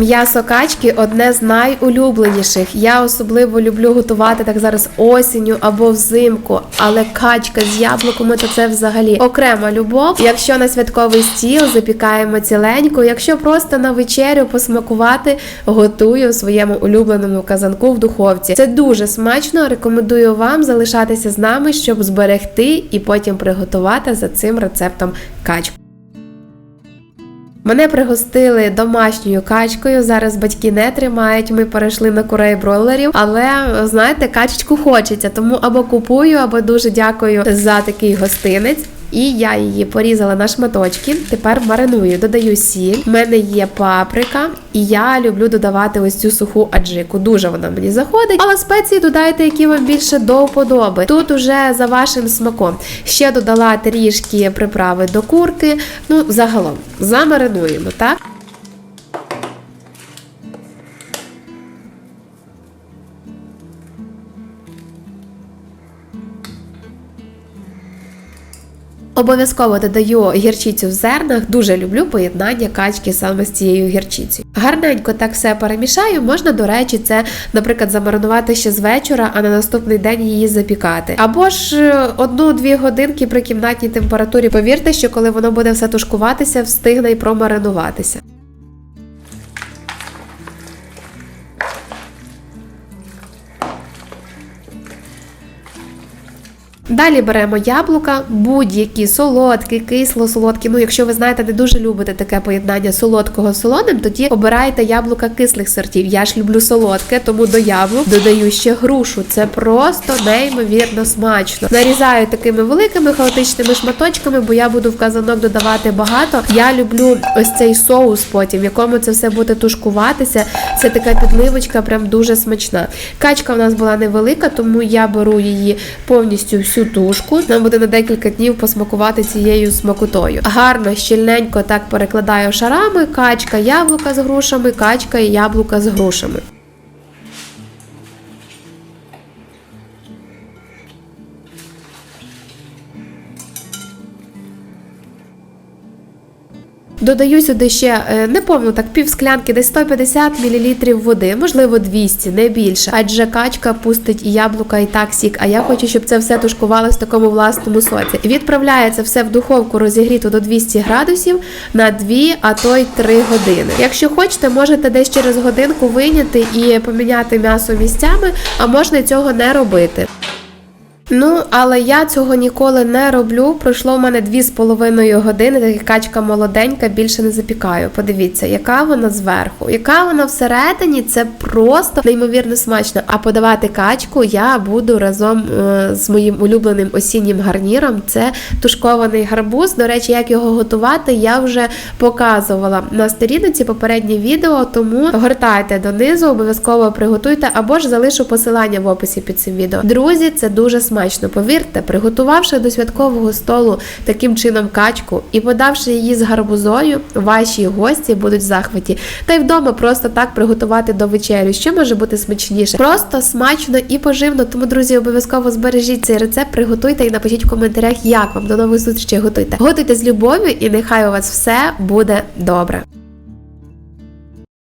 М'ясо качки одне з найулюбленіших. Я особливо люблю готувати так зараз осінню або взимку, але качка з яблуками то це взагалі окрема любов. Якщо на святковий стіл запікаємо ціленько, якщо просто на вечерю посмакувати, готую в своєму улюбленому казанку в духовці. Це дуже смачно. Рекомендую вам залишатися з нами, щоб зберегти і потім приготувати за цим рецептом качку. Мене пригостили домашньою качкою. Зараз батьки не тримають. Ми перейшли на курей бройлерів. Але знаєте, качечку хочеться, тому або купую, або дуже дякую за такий гостинець. І я її порізала на шматочки. Тепер мариную, додаю сіль. У мене є паприка, і я люблю додавати ось цю суху аджику. Дуже вона мені заходить. Але спеції додайте, які вам більше до вподоби. Тут уже за вашим смаком. Ще додала трішки приправи до курки. Ну, загалом, замаринуємо, так? Обов'язково додаю гірчицю в зернах. Дуже люблю поєднання качки саме з цією гірчицею. Гарненько так все перемішаю. Можна, до речі, це, наприклад, замаринувати ще з вечора, а на наступний день її запікати. Або ж е, одну-дві годинки при кімнатній температурі. Повірте, що коли воно буде все тушкуватися, встигне й промаринуватися. Далі беремо яблука, будь-які солодкі, кисло-солодкі. Ну, якщо ви знаєте, не дуже любите таке поєднання солодкого з солоним, тоді обирайте яблука кислих сортів. Я ж люблю солодке, тому до яблук додаю ще грушу. Це просто неймовірно смачно. Нарізаю такими великими хаотичними шматочками, бо я буду в казанок додавати багато. Я люблю ось цей соус потім, в якому це все буде тушкуватися. Це така підливочка, прям дуже смачна. Качка в нас була невелика, тому я беру її повністю всю тушку. Нам буде на декілька днів посмакувати цією смакотою. Гарно, щільненько так перекладаю шарами. Качка, яблука з грушами, качка і яблука з грушами. Додаю сюди ще е, неповну так пів склянки, десь 150 мл води, можливо 200, не більше. Адже качка пустить і яблука, і так сік. А я хочу, щоб це все тушкувалося в такому власному соці. Відправляється все в духовку розігріту до 200 градусів на 2, а то й 3 години. Якщо хочете, можете десь через годинку вийняти і поміняти м'ясо місцями, а можна цього не робити. Ну, але я цього ніколи не роблю. Пройшло в мене дві з половиною години, така качка молоденька, більше не запікаю. Подивіться, яка вона зверху, яка вона всередині, це просто неймовірно смачно. А подавати качку я буду разом е, з моїм улюбленим осіннім гарніром. Це тушкований гарбуз. До речі, як його готувати, я вже показувала на сторінці попереднє відео, тому гортайте донизу, обов'язково приготуйте або ж залишу посилання в описі під цим відео. Друзі, це дуже смачно. Повірте, приготувавши до святкового столу таким чином качку і подавши її з гарбузою, ваші гості будуть в захваті. Та й вдома просто так приготувати до вечері. Що може бути смачніше? Просто смачно і поживно. Тому, друзі, обов'язково збережіть цей рецепт, приготуйте і напишіть в коментарях, як вам до нових зустрічей готуйте. Готуйте з любов'ю, і нехай у вас все буде добре.